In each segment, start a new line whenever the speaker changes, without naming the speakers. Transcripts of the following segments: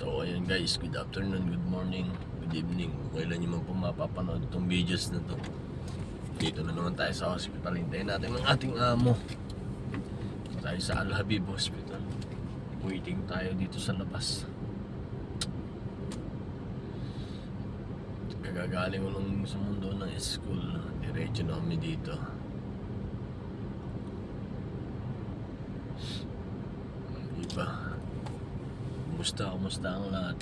So ayun guys, good afternoon, good morning, good evening. Kailan nyo man po mapapanood itong videos na to. Dito na naman tayo sa hospital. Hintayin natin ang ating amo. Tayo sa Al Habib Hospital. Waiting tayo dito sa labas. Kagagaling ko lang sa mundo ng school. Diretso na kami dito. Diba? Kumusta, kumusta ang lahat?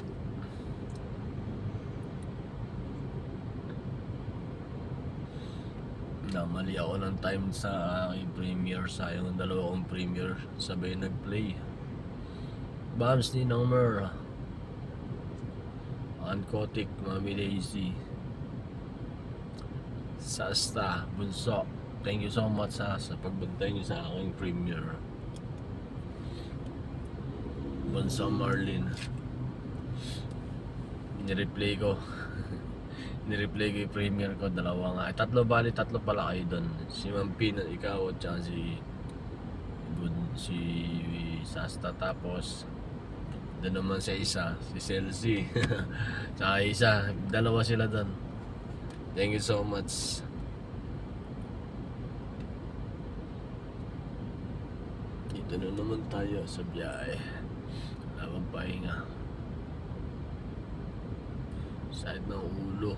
Namali ako ng time sa aking premiere. Sayang ang dalawa kong premiere. Sabay nag-play. Bams ni Nomer. Ankotik, Mami Daisy. Sasta, Bunso. Thank you so much ha, sa pagbantay niyo sa aking premiere. Bunso Marlin. Nireplay ko. Nireplay ko yung premiere ko, dalawa nga. Eh, tatlo bali, tatlo pala kayo doon. Si Ma'am Pin, ikaw, at saka si Bun- si Sasta tapos doon naman sa isa, si Celsi. Tsaka isa, dalawa sila doon. Thank you so much. Dito na naman tayo sa biyahe. Wala bang pahinga. Side ng ulo.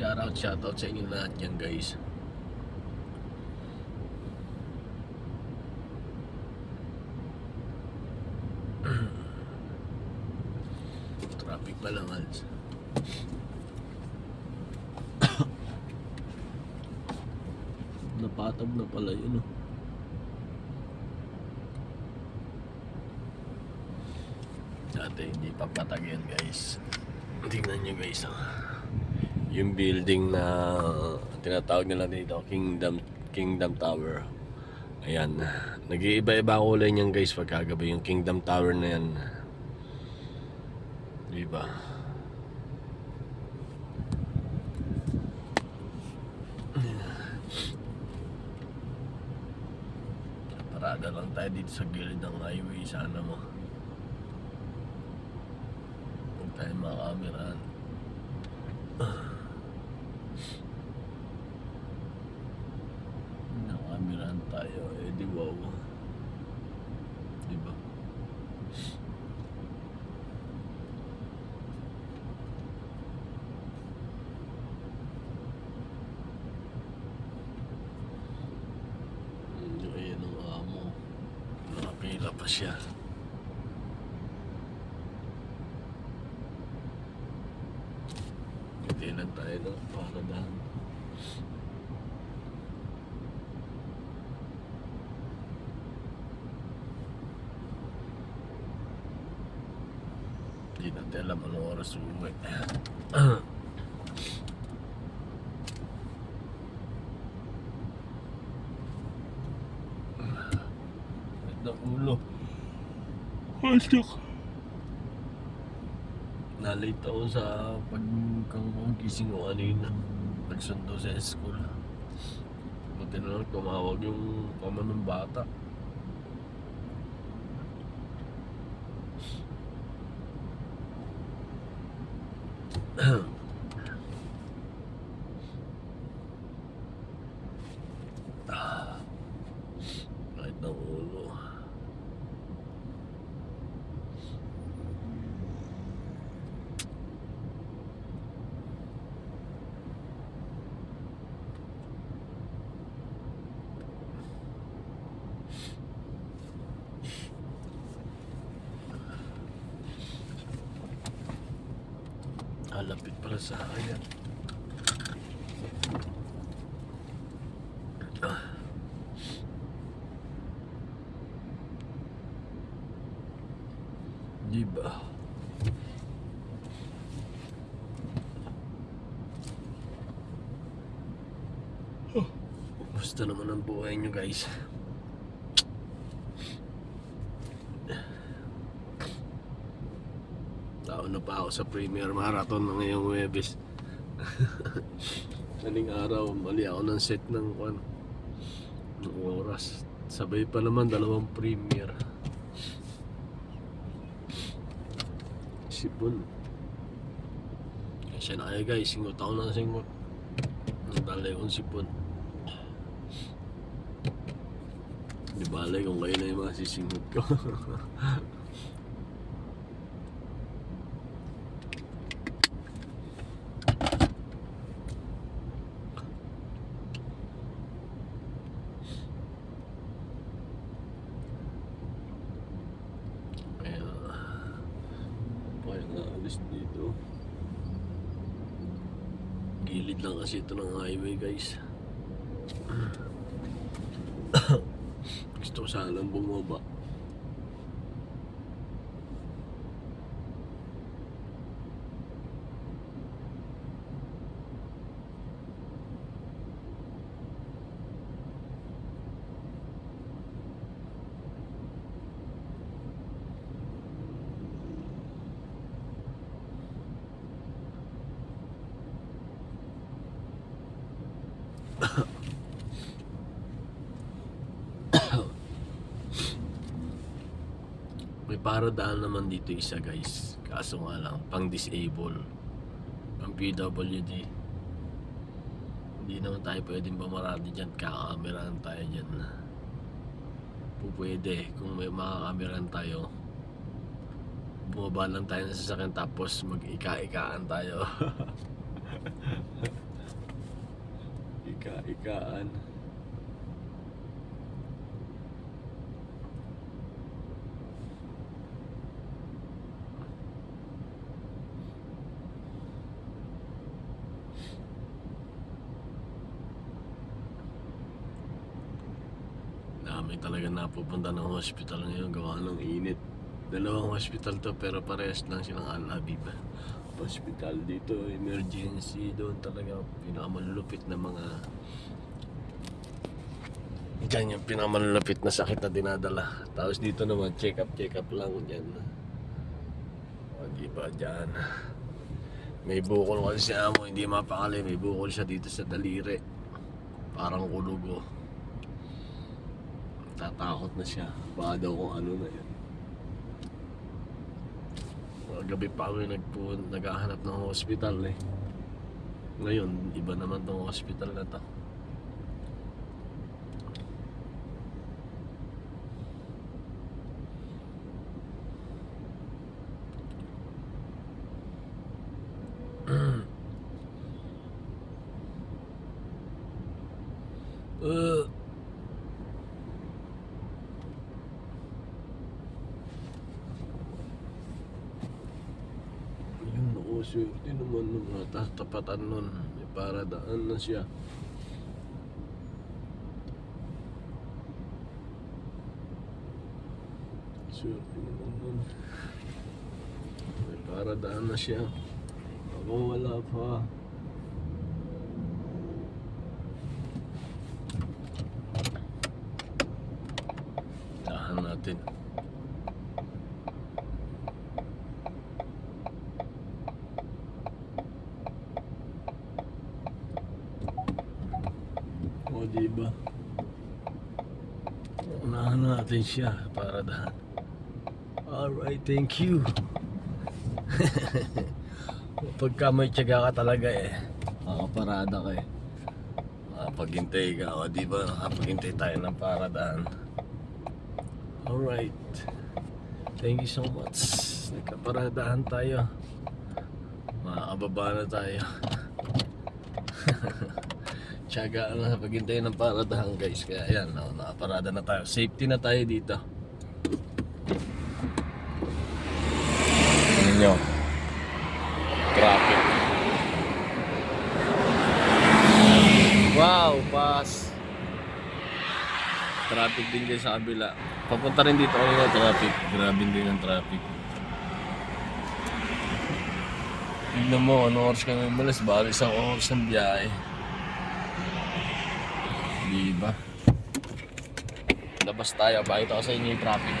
Shoutout, shoutout sa inyo lahat yan guys. Traffic pa lang Alz. Napatab na pala yun oh. Dati hindi pa patag yan guys. Tingnan nyo guys ah. Yung building na tinatawag nila dito Kingdom Kingdom Tower. Ayan. Nag-iiba-iba kulay niyan guys pagkagabi yung Kingdom Tower na yan. Di ba? Parada lang tayo dito sa gilid ng highway sana mo. Makakamerahan. Nakamerahan tayo. Eh di wow. Di ba? Hindi kaya ng amo. Nakapila pa. Hindi lang tayo ng paradahan. Hindi natin alam anong oras umuwi. ng ulo. Hashtag. Nalate ako sa pagkangkising ko kanina. Nagsundo sa school. Buti na lang tumawag yung pama ng bata. Kahit ng ulo. Alapit pala sa akin. Ah. Di ba? Gusto naman ang buhay nyo guys. Pa ako sa Premier Marathon ng ngayong Webes. Kaling araw, mali ako ng set ng kwan. Ng oras. Sabay pa naman dalawang Premier. Sipon. Kasi na kayo guys, singot ako ng singot. Ang dalay kong sipon. Di balay kung kayo na yung mga sisingot ko. Kaya, kaya nga dito. Gilid lang kasi ito ng highway guys. Gusto ko sanang bumaba. May paradaan naman dito isa guys. Kaso nga lang, pang disable. Pang PWD. Hindi naman tayo pwedeng bumarati dyan. Kakameran tayo dyan. Pupwede. Kung may makakameran tayo, bumaba lang tayo ng sasakyan tapos mag-ika-ikaan tayo. Ika-ikaan. Dami talaga napupunta ng hospital ngayon gawa ng init. Dalawang hospital to pero parehas lang silang Al Habib. Hospital dito, emergency doon talaga pinakamalulupit na mga Diyan yung pinakamalulupit na sakit na dinadala. Tapos dito naman check up, check up lang dyan. O di ba dyan. May bukol kasi si Amo, hindi mapakali. May bukol siya dito sa daliri. Parang kulugo tatakot na siya. Baka daw kung ano na yan. Mga gabi pa kami nagpun, naghahanap ng hospital eh. Ngayon, iba naman tong hospital na to. Uh, Ayun, ako, swerte naman ng mga tatapatan nun. May paradaan na siya. Swerte naman nun. May paradaan na siya. Ako wala pa. Dahan natin. O, di ba? Unahan natin siya para dahan. Alright, thank you. Pagka may tiyaga ka talaga eh, makaparada ka eh. Makapaghintay ka, o di ba? Makapaghintay tayo ng paradaan. Alright. Thank you so much. Nagkaparadahan tayo. Makakababa na tayo. Tiyaga na sa paghintay ng paradahan guys. Kaya ayan, no, nakaparada na tayo. Safety na tayo dito. Tingnan nyo. Traffic. Wow, pass. Traffic din guys sa kabila. Papunta rin dito kanina traffic. Grabe din ang traffic. Tignan mo, ano oras kami umalis? Bali isang oras ng biyahe. Di ba? Labas tayo, bakit ako sa inyo yung traffic.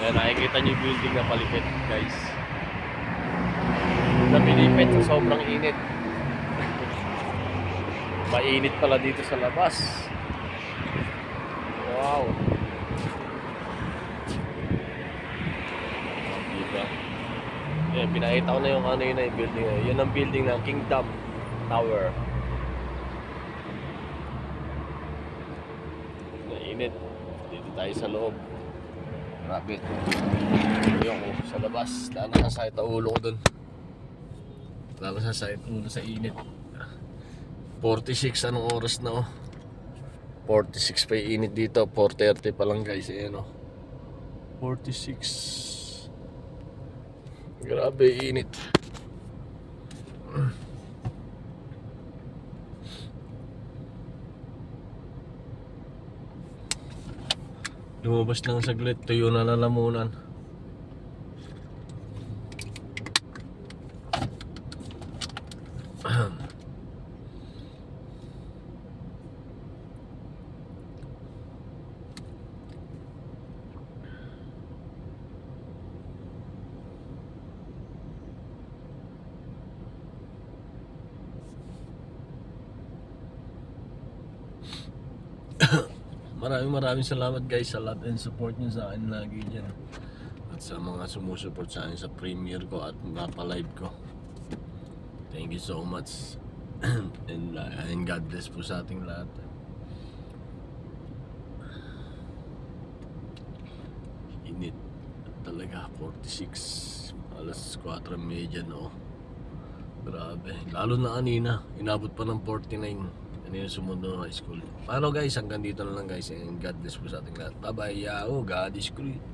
Ayan, nakikita niyo yung building na palipit, guys. Na pinipit sa sobrang init. Mainit pala dito sa labas. Wow. Diba? Yeah, pinakita ko na yung ano yun na yung building. Yun ang building ng Kingdom Tower. Nainit. Dito tayo sa loob. Grabe. Ayun ko sa labas. Lalo na sa ulo ko dun. Lalo sa sakit ulo sa init. 46 anong oras na oh. 46 pa yung init dito. 4.30 pa lang guys. Ayan oh. 46. Grabe init. Lumabas lang saglit. Tuyo na lalamunan. Maraming maraming salamat guys sa love and support nyo sa akin lagi dyan. At sa mga sumusuport sa akin sa premiere ko at mapa-live ko. Thank you so much. and, uh, and God bless po sa ating lahat. Init talaga 46 alas 4.30 no grabe lalo na kanina inabot pa ng 49 ano yung sumunod high school. Paano guys? Hanggang dito na lang guys and God bless po sa ating lahat. Bye bye yao God is great